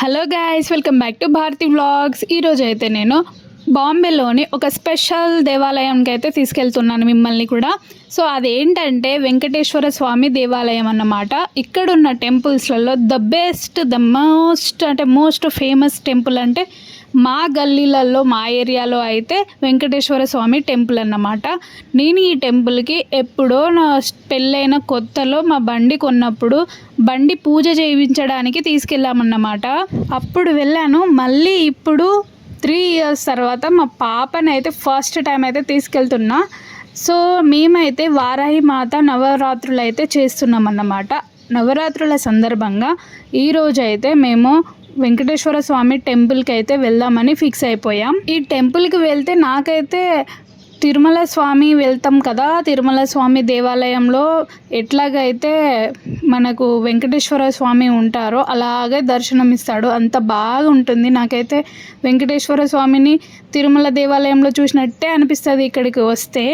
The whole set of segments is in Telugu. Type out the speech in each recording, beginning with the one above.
Hello guys welcome back to Bharathi vlogs ఈరోజు అయితే నేను బాంబేలోని ఒక స్పెషల్ దేవాలయంకి అయితే తీసుకెళ్తున్నాను మిమ్మల్ని కూడా. సో అదేంటంటే వెంకటేశ్వర స్వామి దేవాలయం అన్నమాట. ఇక్కడున్న టెంపుల్స్లలో ద బెస్ట్ ద మోస్ట్ అంటే మోస్ట్ ఫేమస్ టెంపుల్ అంటే మా గల్లీలలో మా ఏరియాలో అయితే వెంకటేశ్వర స్వామి టెంపుల్ అన్నమాట. నేను ఈ టెంపుల్కి ఎప్పుడో నా పెళ్ళైన కొత్తలో మా బండి కొన్నప్పుడు బండి పూజ చేయించడానికి తీసుకెళ్ళామన్నమాట. అప్పుడు వెళ్ళాను. మళ్ళీ ఇప్పుడు త్రీ ఇయర్స్ తర్వాత మా పాపని అయితే ఫస్ట్ టైం అయితే తీసుకెళ్తున్నా. సో మేమైతే వారాహి మాత నవరాత్రులు అయితే చేస్తున్నాం అన్నమాట నవరాత్రుల సందర్భంగా ఈరోజు అయితే మేము వెంకటేశ్వర స్వామి టెంపుల్కి అయితే వెళ్దామని ఫిక్స్ అయిపోయాం. ఈ టెంపుల్కి వెళ్తే నాకైతే తిరుమల స్వామి వెళ్తాం కదా తిరుమల స్వామి దేవాలయంలో ఎట్లాగైతే మనకు వెంకటేశ్వర స్వామి ఉంటారో అలాగే దర్శనం ఇస్తాడు అంత బాగా ఉంటుంది నాకైతే వెంకటేశ్వర స్వామిని తిరుమల దేవాలయంలో చూసినట్టే అనిపిస్తుంది ఇక్కడికి వస్తే.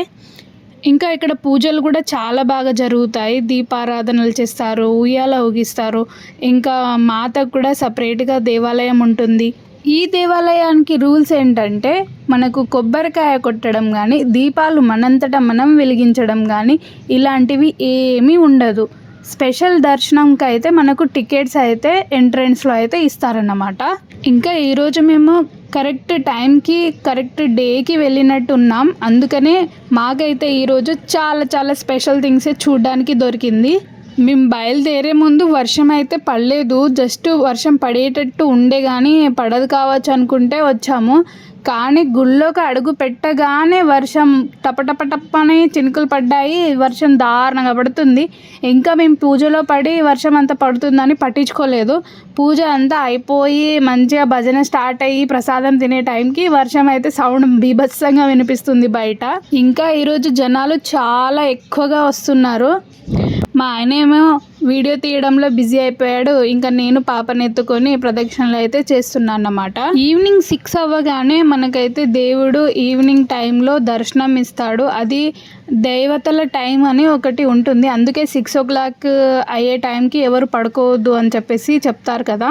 ఇంకా ఇక్కడ పూజలు కూడా చాలా బాగా జరుగుతాయి. దీపారాధనలు చేస్తారు ఉయ్యాల ఊగిస్తారు. ఇంకా మాతకు కూడా సపరేట్గా దేవాలయం ఉంటుంది. ఈ దేవాలయానికి రూల్స్ ఏంటంటే మనకు కొబ్బరికాయ కొట్టడం కానీ దీపాలు మనంతట మనం వెలిగించడం కానీ ఇలాంటివి ఏమీ ఉండదు. స్పెషల్ దర్శనంకి అయితే మనకు టికెట్స్ అయితే ఎంట్రన్స్లో అయితే ఇస్తారన్నమాట. ఇంకా ఈరోజు మేము కరెక్ట్ టైంకి కరెక్ట్ డేకి వెళ్ళినట్టు ఉన్నాం అందుకనే మాకైతే ఈరోజు చాలా చాలా స్పెషల్ థింగ్స్ చూడడానికి దొరికింది. మేము బయలుదేరే ముందు వర్షం అయితే పడలేదు. జస్ట్ వర్షం పడేటట్టు ఉండే కానీ పడదు కావచ్చు అనుకుంటే వచ్చాము. కానీ గుళ్ళోకి అడుగు పెట్టగానే వర్షం టపటప టప్పని చినుకులు పడ్డాయి. వర్షం దారుణంగా పడుతుంది. ఇంకా మేము పూజలో పడి వర్షం అంతా పడుతుందని పట్టించుకోలేదు. పూజ అంతా అయిపోయి మంచిగా భజన స్టార్ట్ అయ్యి ప్రసాదం తినే టైంకి వర్షం అయితే సౌండ్ బీభత్సంగా వినిపిస్తుంది బయట. ఇంకా ఈరోజు జనాలు చాలా ఎక్కువగా వస్తున్నారు. మా ఆయన ఏమో వీడియో తీయడంలో బిజీ అయిపోయాడు. ఇంకా నేను పాపని ఎత్తుకొని ప్రదక్షిణలు అయితే చేస్తున్నాను అన్నమాట ఈవినింగ్ సిక్స్ అవ్వగానే మనకైతే దేవుడు ఈవినింగ్ టైంలో దర్శనం ఇస్తాడు. అది దేవతల టైం అని ఒకటి ఉంటుంది. అందుకే సిక్స్ ఓ క్లాక్ అయ్యే టైంకి ఎవరు పడుకోవద్దు అని చెప్పేసి చెప్తారు కదా.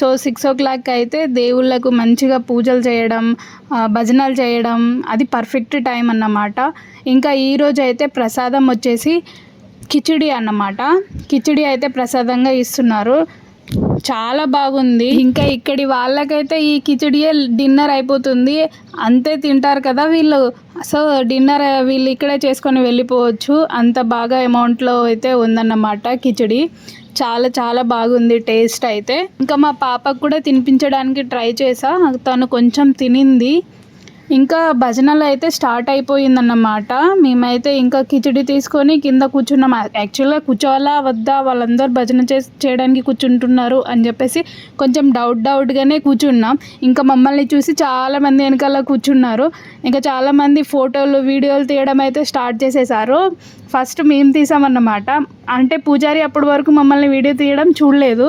సో సిక్స్ ఓ క్లాక్ అయితే దేవుళ్ళకు మంచిగా పూజలు చేయడం భజనలు చేయడం అది పర్ఫెక్ట్ టైం అన్నమాట. ఇంకా ఈరోజు అయితే ప్రసాదం వచ్చేసి కిచిడి అన్నమాట. కిచిడి అయితే ప్రసాదంగా ఇస్తున్నారు. చాలా బాగుంది. ఇంకా ఇక్కడి వాళ్ళకైతే ఈ కిచిడియే డిన్నర్ అయిపోతుంది. అంతే తింటారు కదా వీళ్ళు. సో డిన్నర్ వీళ్ళు ఇక్కడే చేసుకొని వెళ్ళిపోవచ్చు. అంత బాగా అమౌంట్లో అయితే ఉందన్నమాట కిచిడి. చాలా చాలా బాగుంది టేస్ట్ అయితే. ఇంకా మా పాపకు కూడా తినిపించడానికి ట్రై చేసా. తను కొంచెం తినింది. ఇంకా భజనలు అయితే స్టార్ట్ అయిపోయిందన్నమాట. మేమైతే ఇంకా కిచిడి తీసుకొని కింద కూర్చున్నాం. యాక్చువల్గా కూర్చోవాలా వద్దా వాళ్ళందరూ భజన చే చేయడానికి కూర్చుంటున్నారు అని చెప్పేసి కొంచెం డౌట్ డౌట్గానే కూర్చున్నాం. ఇంకా మమ్మల్ని చూసి చాలామంది వెనకాల కూర్చున్నారు. ఇంకా చాలామంది ఫోటోలు వీడియోలు తీయడం అయితే స్టార్ట్ చేసేసారు. ఫస్ట్ మేము తీసామన్నమాట. అంటే పూజారి అప్పటి వరకు మమ్మల్ని వీడియో తీయడం చూడలేదు.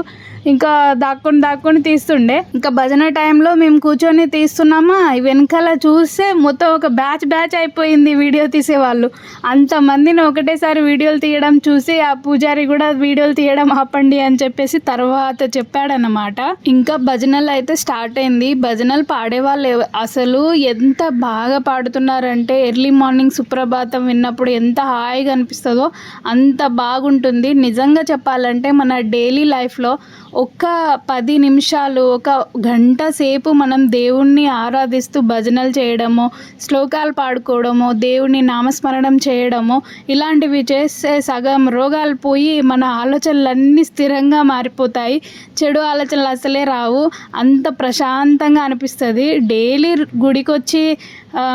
ఇంకా దాక్కొని దాక్కొని తీస్తుండే. ఇంకా భజన టైంలో మేము కూర్చొని తీస్తున్నామా? వెనకాల చూస్తే మొత్తం ఒక బ్యాచ్ బ్యాచ్ అయిపోయింది వీడియో తీసేవాళ్ళు. అంతమందిని ఒకటేసారి వీడియోలు తీయడం చూసి ఆ పూజారి కూడా వీడియోలు తీయడం ఆపండి అని చెప్పేసి తర్వాత చెప్పాడనమాట ఇంకా భజనలు అయితే స్టార్ట్ అయింది. భజనలు పాడేవాళ్ళు అసలు ఎంత బాగా పాడుతున్నారంటే ఎర్లీ మార్నింగ్ సుప్రభాతం విన్నప్పుడు ఎంత హాయిగా అనిపిస్తుందో అంత బాగుంటుంది. నిజంగా చెప్పాలంటే మన డైలీ లైఫ్లో ఒక్క పది నిమిషాలు ఒక గంట సేపు మనం దేవుణ్ణి ఆరాధిస్తూ భజనలు చేయడము శ్లోకాలు పాడుకోవడము దేవుణ్ణి నామస్మరణం చేయడము ఇలాంటివి చేస్తే సగం రోగాలు పోయి మన ఆలోచనలన్నీ స్థిరంగా మారిపోతాయి. చెడు ఆలోచనలు అసలే రావు. అంత ప్రశాంతంగా అనిపిస్తుంది. డైలీ గుడికి వచ్చి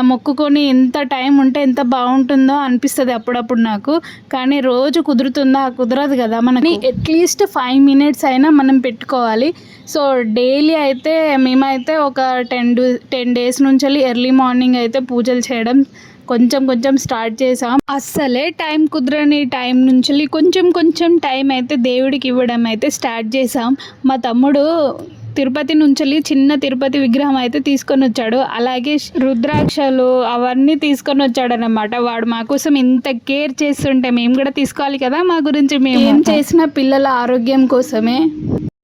మొక్కుకొని ఎంత టైం ఉంటే ఎంత బాగుంటుందో అనిపిస్తుంది అప్పుడప్పుడు నాకు. కానీ రోజు కుదురుతుందా? కుదరదు కదా మనకి. అట్లీస్ట్ ఫైవ్ మినిట్స్ అయినా మనం పెట్టుకోవాలి. సో డైలీ అయితే మేమైతే ఒక టెన్ డూ టెన్ డేస్ నుంచి ఎర్లీ మార్నింగ్ అయితే పూజలు చేయడం కొంచెం కొంచెం స్టార్ట్ చేసాం. అస్సలే టైం కుదరని టైం నుంచి కొంచెం కొంచెం టైం అయితే దేవుడికి ఇవ్వడం అయితే స్టార్ట్ చేసాం. మా తమ్ముడు తిరుపతి నుంచి చిన్న తిరుపతి విగ్రహం అయితే తీసుకొని వచ్చాడు. అలాగే రుద్రాక్షలు అవన్నీ తీసుకొని వచ్చాడు అనమాట వాడు మా కోసం ఇంత కేర్ చేస్తుంటే మేము కూడా తీసుకోవాలి కదా మా గురించి మేము? ఏం చేసిన పిల్లల ఆరోగ్యం కోసమే.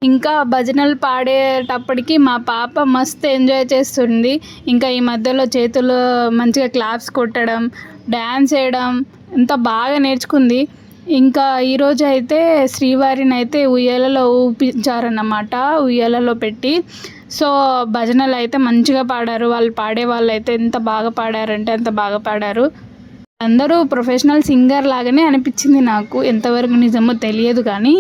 ఇంకా భజనలు పాడేటప్పటికి మా పాప మస్తు ఎంజాయ్ చేస్తుంది. ఇంకా ఈ మధ్యలో చేతులు మంచిగా క్లాప్స్ కొట్టడం డ్యాన్స్ వేయడం ఎంత బాగా నేర్చుకుంది. ఇంకా ఈరోజు అయితే శ్రీవారిని అయితే ఉయ్యాలలో ఊపించారన్నమాట ఉయ్యాలలో పెట్టి. సో భజనలు అయితే మంచిగా పాడారు. వాళ్ళు పాడే వాళ్ళు అయితే ఎంత బాగా పాడారంటే అంత బాగా పాడారు. అందరూ ప్రొఫెషనల్ సింగర్ లాగానే అనిపించింది నాకు. ఎంతవరకు నిజమో తెలియదు కానీ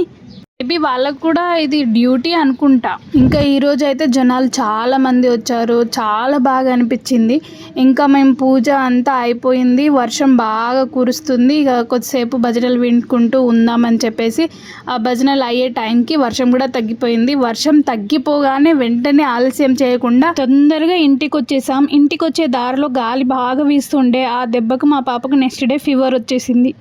మేబీ వాళ్ళకు కూడా ఇది డ్యూటీ అనుకుంటా. ఇంకా ఈరోజు అయితే జనాలు చాలా మంది వచ్చారు. చాలా బాగా అనిపించింది. ఇంకా మేము పూజ అంతా అయిపోయింది. వర్షం బాగా కురుస్తుంది. ఇక కొద్దిసేపు భజనలు వినుకుంటూ ఉందామని చెప్పేసి ఆ భజనలు అయ్యే టైంకి వర్షం కూడా తగ్గిపోయింది. వర్షం తగ్గిపోగానే వెంటనే ఆలస్యం చేయకుండా తొందరగా ఇంటికి వచ్చేసాం ఇంటికి వచ్చే దారిలో గాలి బాగా వీస్తుండే. ఆ దెబ్బకు మా పాపకు నెక్స్ట్ డే ఫీవర్ వచ్చేసింది.